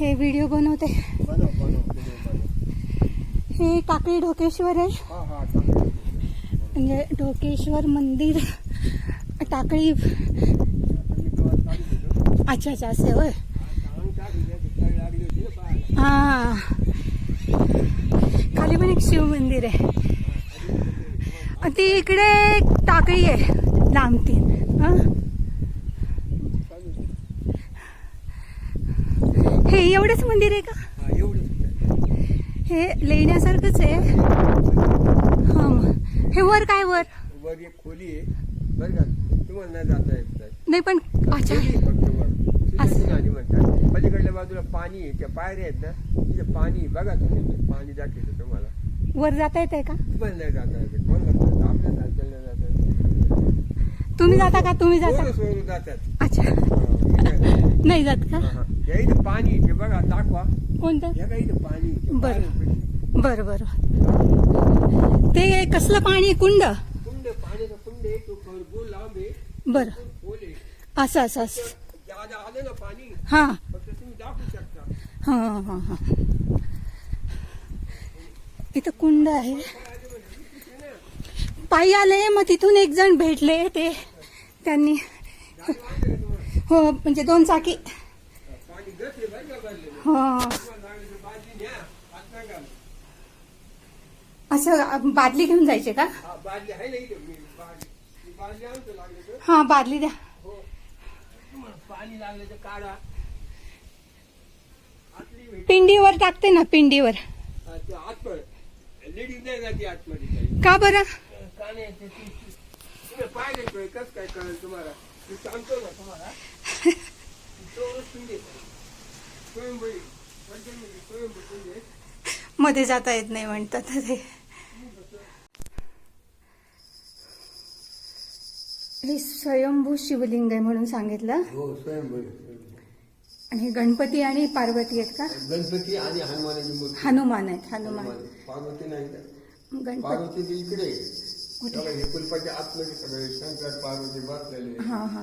हे व्हिडिओ बनवते. हे टाकळी ढोकेश्वर आहे. म्हणजे ढोकेश्वर मंदिर टाकळी. अच्छा अच्छा असे होय. हा. खाली पण एक शिव मंदिर आहे. आणि ती इकडे टाकळी आहे लांब ती हा चालू होती. हे एवढंच मंदिर आहे का? हा. हे लेण्यासारखंच आहे. हा मग. हे वर काय वर? वर एक खोली आहे. बरं का? तुम्हाला नाही जाता येत नाही. नाही पण अच्छा. खोली आहे फक्त वर. असं. नाली म्हणतात. पलीकडल्या बाजूला पाणी आहे. त्या पायऱ्या आहेत ना तिथे पाणी आहे. बघा तुम्ही ते पाणी दाखवलं तुम्हाला. वर जाता येत आहे का? तुम्हाला नाही जाता येत. कोण जातात आपल्या सारख्याला नाही जाता येत. तुम्ही जाता का? तुम्ही जाता. पोरं सोडून जातात. अच्छा. हा. नाही जात का? हा, हा. इथं पाणी ते बघा दाखवा. कोणतं? या काही इथं पाणी आहे, ते बरं. पाण्यापैकी. बरं बरं. ते कसलं पाणी कुंड? कुंड पाण्याचा कुंड आहे. तो भरपूर लांब आहे. बरं. खोल आहे. असं असं असं. ज्यादा आलं ना पाणी हा. फक्त तुम्ही दाखवू शकता. हा हा हा इथं कुंड आहे. पायी आले मग तिथून एक जण भेटले ते. त्यांनी. हो म्हणजे दोन चाकी असं बादली घेऊन जायचे का? हा, बादली हा द्या. हो. पिंडीवर टाकते ना पिंडीवर. का बरं? काय कळेल तुम्हाला? सांगतो ना तुम्हाला तेवढंच तुम्ही स्वयंभू म्हणजे स्वयंभू म्हणजे मध्ये जाता येत नाही म्हणतात ते. हे स्वयंभू शिवलिंग आहे म्हणून सांगितलं. हो स्वयंभू आणि गणपती आणि पार्वती आहेत का? गणपती आणि हनुमानाची मूर्ती. हनुमान आहेत हनुमान. पार्वती नाही? गणपती. इकडे हे कुलपाच्या आतमध्ये सगळे शंकर पार्वती बसलेले. हा हा.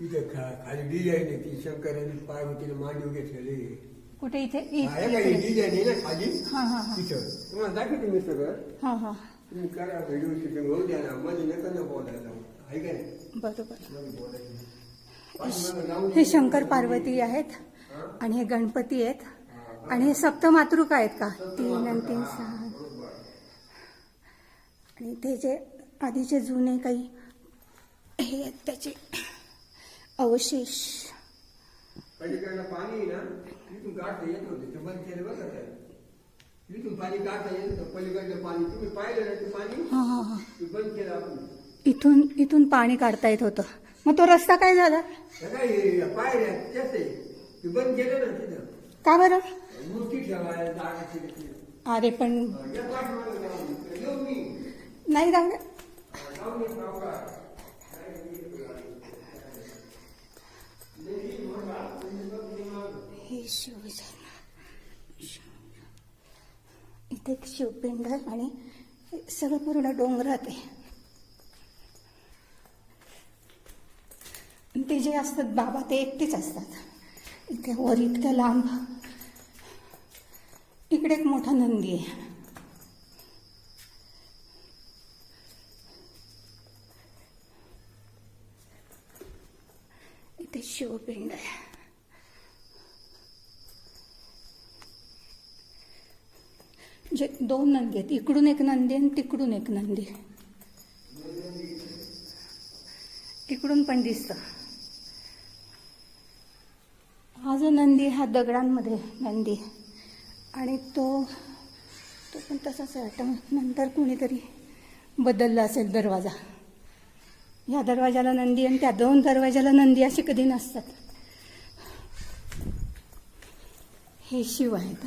खा- खाली डिझाईन आहे ती. शंकराने पार्वतीने मांडीव घेतलेली. कुठे इथे? हा, हे काय इथे डिझाईन आहे ना खाली? हा हा हा. तिथं. तुम्हाला दाखवते मी सगळं. हा हा. तुम्ही करा व्हिडिओ शूटिंग होऊ द्या ना. मध्ये नका ना बोलायला. आहे का नाही? बरोबर. मध्ये बोलायचं हे शंकर पार्वती आहेत आणि हे गणपती आहेत. आणि हे सप्तमातृका आहेत का? तीन आणि तीन सहा. आणि ते जे आधीचे जुने काही हे आहेत त्याचे अवशेष. पलीकडलं पाणी आहे ना? इथून काढता येत होते ते बंद केलं बघा काय इथून पाणी काढता येत होतं पलीकडलं पाणी तुम्ही पाहिलं ना ते पाणी? हा हा हा. ते बंद केलं आपण. इथून इथून पाणी काढता येत होतं. मग तो रस्ता काय झाला? काय हे पायऱ्या तेच आहे. ते बंद केलं ना तिथं. का बरं? मूर्ती ठेवायला जागा केली तिथं. अरे पण. येऊ मी. नाही जाऊ. हे शिवजन इथे एक शिवपिंड आहे आणि सगळं पूर्ण डोंगरात आहे. ते जे असतात बाबा ते एकटेच असतात. इथे वर इतक्या लांब. इकडे एक मोठा नंदी आहे. इथे शिवपिंड आहे. म्हणजे दोन नंदी आहेत. इकडून एक नंदी आणि तिकडून एक नंदी. तिकडून पण दिसत. हा जो नंदी हा दगडांमध्ये नंदी. आणि तो तो पण तसाच आहे आता नंतर कुणीतरी बदलला असेल दरवाजा. या दरवाजाला नंदी आणि त्या दोन दरवाजाला नंदी असे कधी नसतात. हे शिव आहेत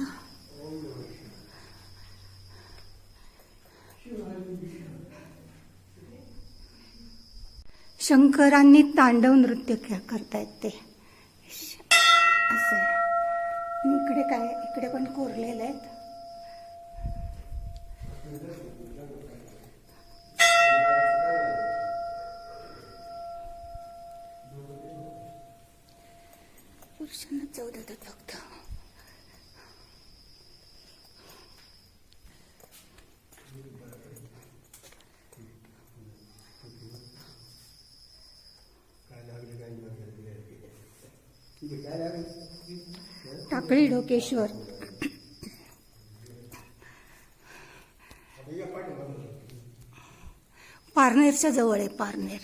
शंकरांनी तांडव नृत्य क- करतायत ते. श- असं. आहे. इकडे काय इकडे पण कोरलेले आहेत. पुरुषांना चौदा फक्त टाकळी ढोकेश्वर पारनेरच्या जवळ आहे पारनेर.